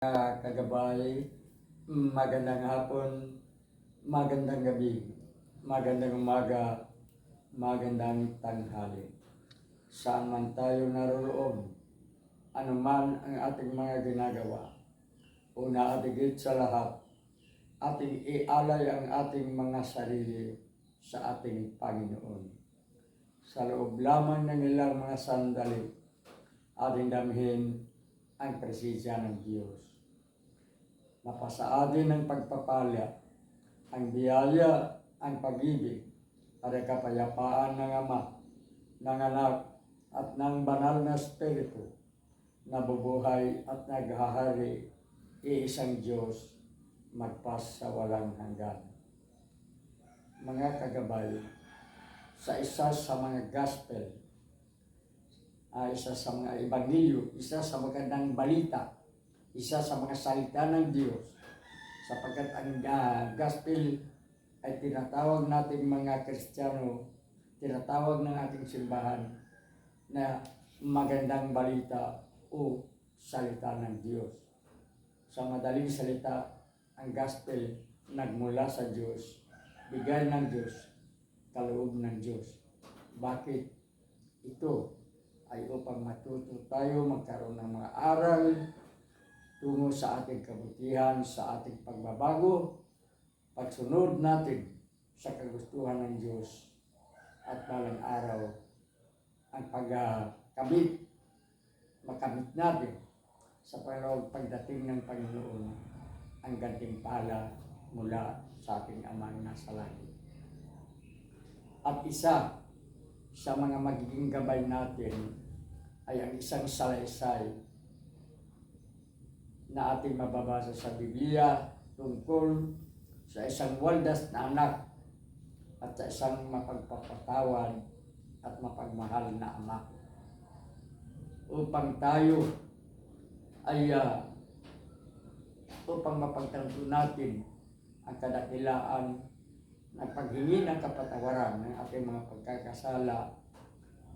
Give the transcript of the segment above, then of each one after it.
Ah, kagabay, magandang hapon, magandang gabi, magandang umaga, magandang tanghali. Saan man tayo naroroon, anuman ang ating mga ginagawa, una at higit sa lahat, ating ialay ang ating mga sarili sa ating Panginoon. Sa loob lamang ng ilang mga sandali, ating damhin ang presensya ng Diyos napasaadin ng pagpapala, ang biyaya, ang pag-ibig, at ang kapayapaan ng Ama, ng Anak, at ng banal na Espiritu, na bubuhay at naghahari, iisang Diyos, magpas sa walang hanggan. Mga kagabay, sa isa sa mga gospel, ay isa sa mga ebanghelyo, isa sa magandang balita, isa sa mga salita ng Diyos sapagkat ang gospel ay tinatawag natin mga Kristiyano, tinatawag ng ating simbahan na magandang balita o salita ng Diyos. Sa madaling salita, ang gospel nagmula sa Diyos, bigay ng Diyos, kaloob ng Diyos. Bakit? Ito ay upang matuto tayo magkaroon ng mga aral, tungo sa ating kabutihan, sa ating pagbabago, pagsunod natin sa kagustuhan ng Diyos at balang araw ang pagkabit, makamit natin sa panahon pagdating ng Panginoon ang gantimpala mula sa ating amang nasa langit. At isa sa mga magiging gabay natin ay ang isang salaysay na ating mababasa sa Biblia tungkol sa isang waldas na anak at sa isang mapagpapatawan at mapagmahal na ama. Upang tayo ay uh, upang mapagtanto natin ang kadakilaan ng paghingi ng kapatawaran ng ating mga pagkakasala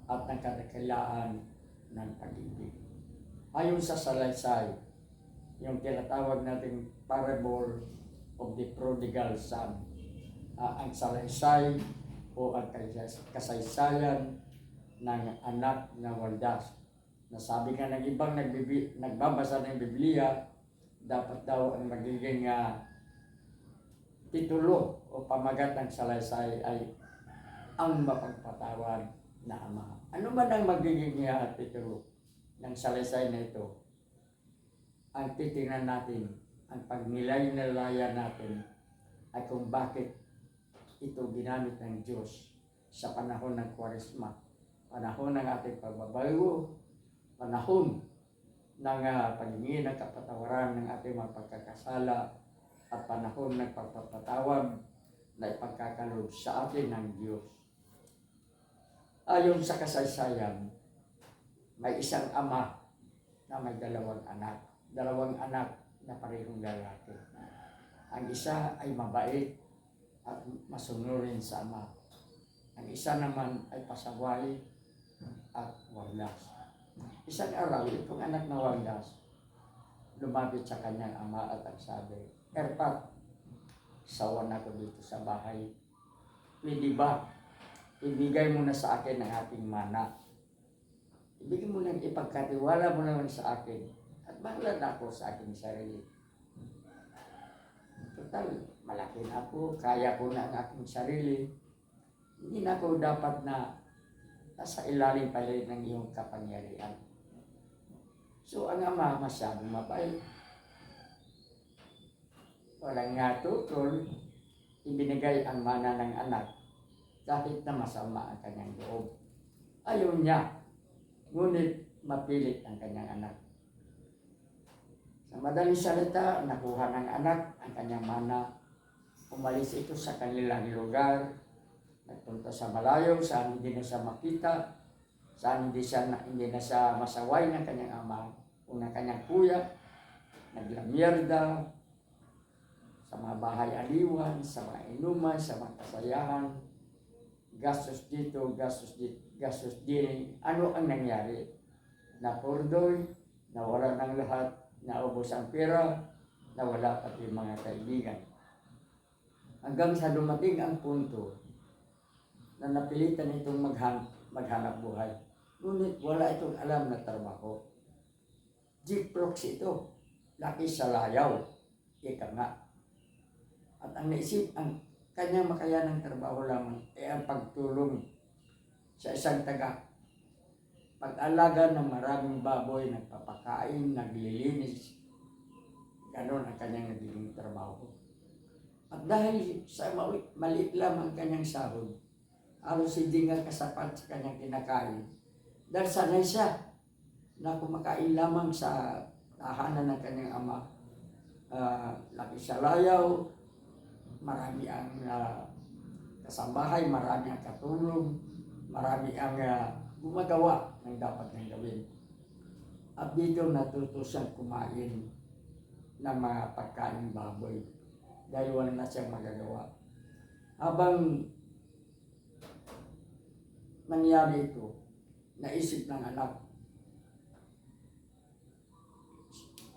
at ng kadakilaan ng pag-ibig. Ayon sa salaysay, yung tinatawag nating parable of the prodigal son. Uh, ang salaysay o ang kasaysayan ng anak na waldas. Nasabi nga ng ibang nagbibi, nagbabasa ng Biblia, dapat daw ang magiging uh, titulo o pamagat ng salaysay ay ang mapagpatawad na ama. Ano man ang magiging uh, titulo ng salaysay na ito? Ang titingnan natin, ang pagnilay-nilaya natin ay kung bakit ito ginamit ng Diyos sa panahon ng Kwaresma, panahon ng ating pagbabago, panahon ng uh, paghingi ng kapatawaran ng ating mga pagkakasala at panahon ng pagpapatawad na ipagkakalob sa atin ng Diyos. Ayon sa kasaysayan, may isang ama na may dalawang anak dalawang anak na parehong lalaki. Ang isa ay mabait at masunurin sa ama. Ang isa naman ay pasaway at walas. Isang araw, itong anak na walas, lumapit sa kanyang ama at ang sabi, Erpat, sawa na ko dito sa bahay. Pwede ba? Ibigay mo na sa akin ang ating mana. Ibigay mo na, ipagkatiwala mo naman sa akin na ako sa aking sarili. Total, malaki na ako, kaya ko na ang aking sarili. Hindi na ako dapat na nasa ilalim pa rin ng iyong kapangyarihan. So, ang ama masyadong mabait. Walang nga tutol, ibinigay ang mana ng anak kahit na masama ang kanyang loob. Ayaw niya, ngunit mapilit ang kanyang anak. Sa madaling salita, nakuha ng anak ang kanyang mana. Umalis ito sa kanilang lugar. Nagpunta sa malayo, saan hindi na siya makita. Saan hindi, siya, hindi na siya masaway ng kanyang ama o ng kanyang kuya. Naglamierda sa mga bahay aliwan, sa mga inuman, sa mga kasayahan. Gastos dito, gastos dito, gastos din. Ano ang nangyari? Napurdoy, nawala ng lahat, naubos ang pera, nawala pati mga kaibigan. Hanggang sa dumating ang punto na napilitan itong maghan maghanap buhay. Ngunit wala itong alam na trabaho. Jeep ito. Laki sa layaw. Ika nga. At ang naisip, ang kanyang makayanang trabaho lamang ay ang pagtulong sa isang taga. Pag-alaga ng maraming baboy, nagpapakain, naglilinis. Ganon ang kanyang nagiging trabaho. At dahil sa mali- maliit lamang ang kanyang sahod, halos hindi nga kasapat sa kanyang kinakain. Dahil sanay siya na kumakain lamang sa tahanan ng kanyang ama. Ah, laki sa layaw, marami ang ah, kasambahay, marami ang katulong, marami ang ah, gumagawa ng dapat niyang gawin. At dito natuto siyang kumain ng mga pagkain baboy dahil wala na siyang magagawa. Habang nangyari ito, naisip ng anak,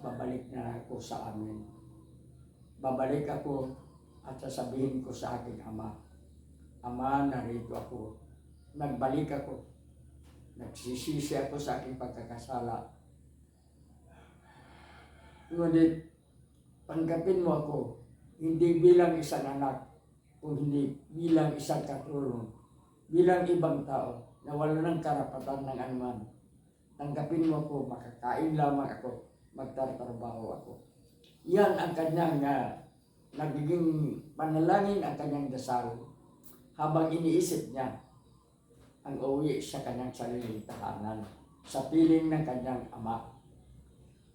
babalik na ako sa amin. Babalik ako at sasabihin ko sa aking ama, Ama, narito ako. Nagbalik ako. Nagsisisi ako sa aking pagkakasala. Ngunit, tanggapin mo ako, hindi bilang isang anak, kung hindi bilang isang katulong, bilang ibang tao na wala ng karapatan ng anuman. Tanggapin mo ako, makakain lamang ako, magtatrabaho ako. Yan ang kanyang uh, nagiging panalangin ang kanyang dasal habang iniisip niya ang uwi sa kanyang sariling tahanan sa piling ng kanyang ama.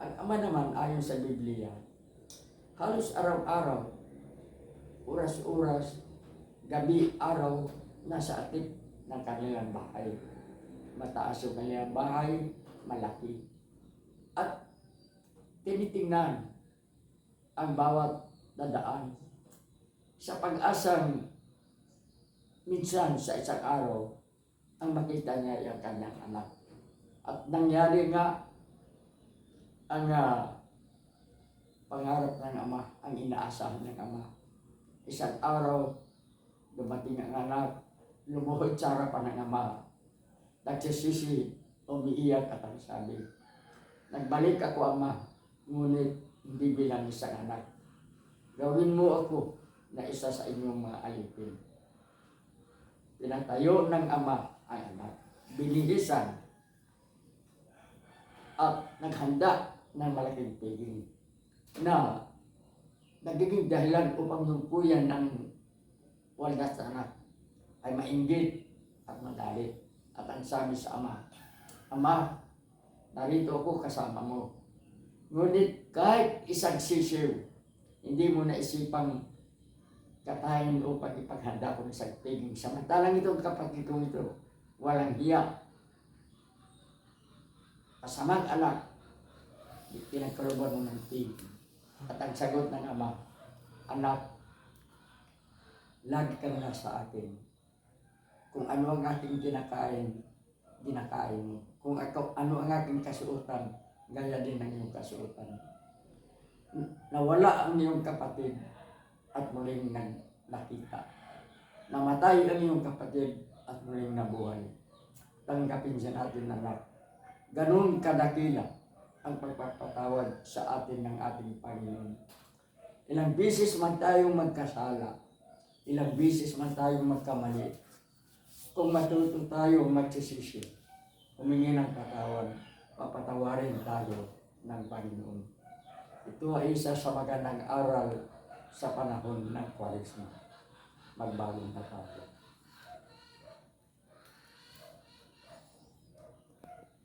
Ang ama naman ayon sa Biblia, halos araw-araw, oras-oras, gabi, araw, nasa atip ng kanilang bahay. Mataas yung kanilang bahay, malaki. At tinitingnan ang bawat dadaan sa pag-asang minsan sa isang araw ang makita niya yung kanyang anak. At nangyari nga ang ah, pangarap ng ama, ang inaasahan ng ama. Isang araw, dumating ang anak, lumuhod sa harapan ng ama. Nagsisisi, umiiyak at ang sabi, Nagbalik ako ama, ngunit hindi bilang isang anak. Gawin mo ako na isa sa inyong mga alipin. Pinatayo ng ama ang anak. Binihisan at naghanda ng malaking piging na nagiging dahilan upang yung kuya ng waldas na anak ay mainggit at magalit. At ang sabi sa ama, Ama, narito ako kasama mo. Ngunit kahit isang sisiw, hindi mo na isipang katayin upang ipaghanda ko ng isang piging. Samantalang itong kapatid kong ito, walang hiya. Kasamang anak, pinagkaroon mo ng piging. At ang sagot ng ama, Anak, lagi kang nasa akin. Kung ano ang aking kinakain, dinakain mo. Kung ako, ano ang aking kasuotan, gaya din ang iyong kasuotan. Nawala ang iyong kapatid at muling nag nakita. Namatay ang iyong kapatid at muling nabuhay. Tanggapin siya natin anak. Ganun kadakila ang pagpapatawad sa atin ng ating Panginoon. Ilang bisis man tayong magkasala, ilang bisis man tayong magkamali, kung matuto tayo magsisisi, humingi ng patawad, papatawarin tayo ng Panginoon. Ito ay isa sa magandang aral sa panahon ng Kwaresma. Magbagong tayo.